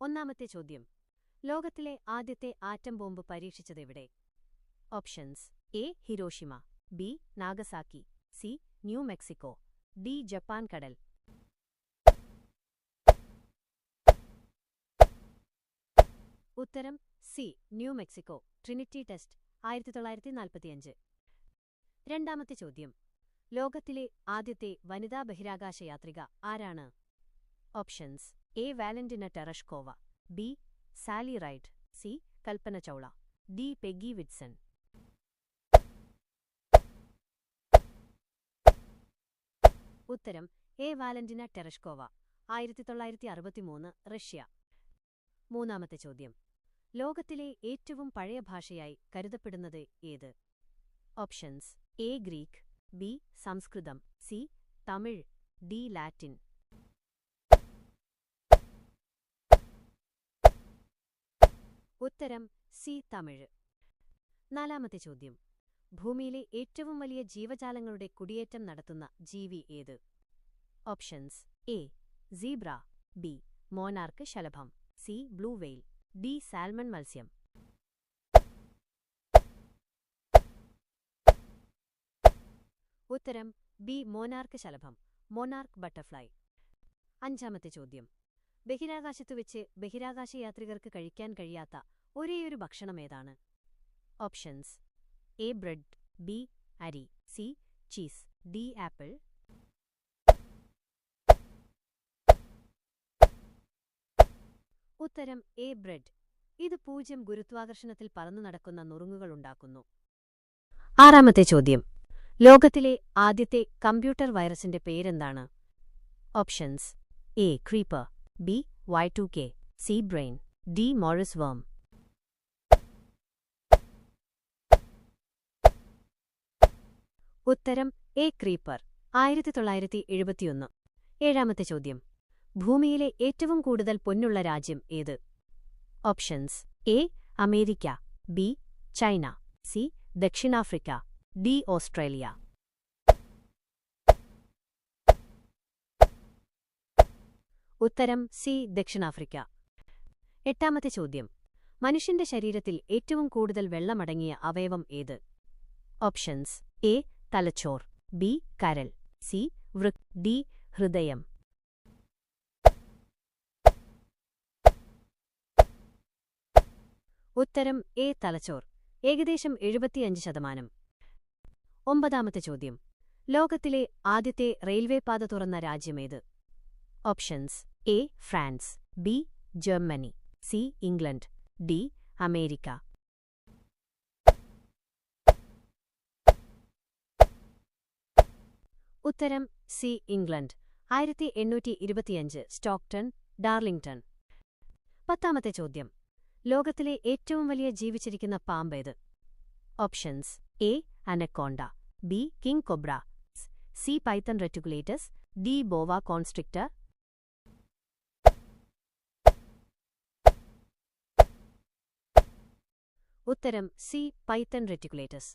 ഒന്നാമത്തെ ചോദ്യം. ലോകത്തിലെ ആദ്യത്തെ ആറ്റം ബോംബ് പരീക്ഷിച്ചത് എവിടെ options. A. Hiroshima. B. Nagasaki. C. New Mexico. D. Japan കടൽ. ഉത്തരം. C. New Mexico. Trinity test ആയിരത്തി തൊള്ളായിരത്തി നാൽപ്പത്തിയഞ്ച് രണ്ടാമത്തെ ചോദ്യം. ലോകത്തിലെ ആദ്യത്തെ വനിതാ ബഹിരാകാശ യാത്രിക ആരാണ്? Options. A Valentina Tereshkova B Sally Ride C Kalpana Chawla D Peggy Whitson ഉത്തരം എ വാലന്റിന ടെറഷ്കോവ ആയിരത്തി തൊള്ളായിരത്തി അറുപത്തിമൂന്ന് റഷ്യ. മൂന്നാമത്തെ ചോദ്യം. ലോകത്തിലെ ഏറ്റവും പഴയ ഭാഷയായി കരുതപ്പെടുന്നത് ഏത്? Options A Greek B Sanskrit C Tamil D Latin ഉത്തരം സി തമിഴ്. നാലാമത്തെ ചോദ്യം. ഭൂമിയിലെ ഏറ്റവും വലിയ ജീവജാലങ്ങളുടെ കുടിയേറ്റം നടത്തുന്ന ജീവി ഏത്? Options A zebra B monarch ശലഭം C blue whale D salmon മത്സ്യം. ഉത്തരം ബി മോനാർക്ക് ശലഭം മോനാർക്ക് ബട്ടർഫ്ലൈ. അഞ്ചാമത്തെ ചോദ്യം. ബഹിരാകാശത്തു വെച്ച് ബഹിരാകാശ യാത്രികർക്ക് കഴിക്കാൻ കഴിയാത്ത ഒരേയൊരു ഭക്ഷണമേതാണ് ഓപ്ഷൻസ് എ ബ്രെഡ് ബി അരി സി ചീസ് ഡി ആപ്പിൾ. ഉത്തരം എ ബ്രെഡ്. ഇത് പൂജ്യം ഗുരുത്വാകർഷണത്തിൽ പറന്നു നടക്കുന്ന നുറുങ്ങുകൾ ഉണ്ടാക്കുന്നു. ആറാമത്തെ ചോദ്യം. ലോകത്തിലെ ആദ്യത്തെ കമ്പ്യൂട്ടർ വൈറസിന്റെ പേരെന്താണ്? Options A creeper. B Y two K C brain D Morris worm ഉത്തരം എ ക്രീപ്പർ ആയിരത്തി തൊള്ളായിരത്തി എഴുപത്തിയൊന്ന് ഏഴാമത്തെ ചോദ്യം. ഭൂമിയിലെ ഏറ്റവും കൂടുതൽ പൊന്നുള്ള രാജ്യം ഏത്? Options A America. B China. C ദക്ഷിണാഫ്രിക്ക. D Australia. ഉത്തരം സി ദക്ഷിണാഫ്രിക്ക. എട്ടാമത്തെ ചോദ്യം. മനുഷ്യന്റെ ശരീരത്തിൽ ഏറ്റവും കൂടുതൽ വെള്ളമടങ്ങിയ അവയവം ഏത്? ഓപ്ഷൻസ്. എ തലച്ചോർ. ബി കരൽ സി വൃക് ഡി ഹൃദയം. ഉത്തരം എ തലച്ചോർ. ഏകദേശം എഴുപത്തിയഞ്ച് ശതമാനം. ഒമ്പതാമത്തെ ചോദ്യം. ലോകത്തിലെ ആദ്യത്തെ റെയിൽവേ പാത തുറന്ന രാജ്യമേത് options. A France B Germany C England D America. ഉത്തരം സി ഇംഗ്ലണ്ട്. ആയിരത്തി എണ്ണൂറ്റി ഇരുപത്തിയഞ്ച് സ്റ്റോക്ടൺ ഡാർലിംഗ്ടൺ. പത്താമത്തെ ചോദ്യം. ലോകത്തിലെ ഏറ്റവും വലിയ ജീവിച്ചിരിക്കുന്ന പാമ്പേത് options A anaconda B king cobra C python reticulatus D boa constrictor ഉത്തരം സി പൈത്തൺ റെറ്റിക്കുലേറ്റസ്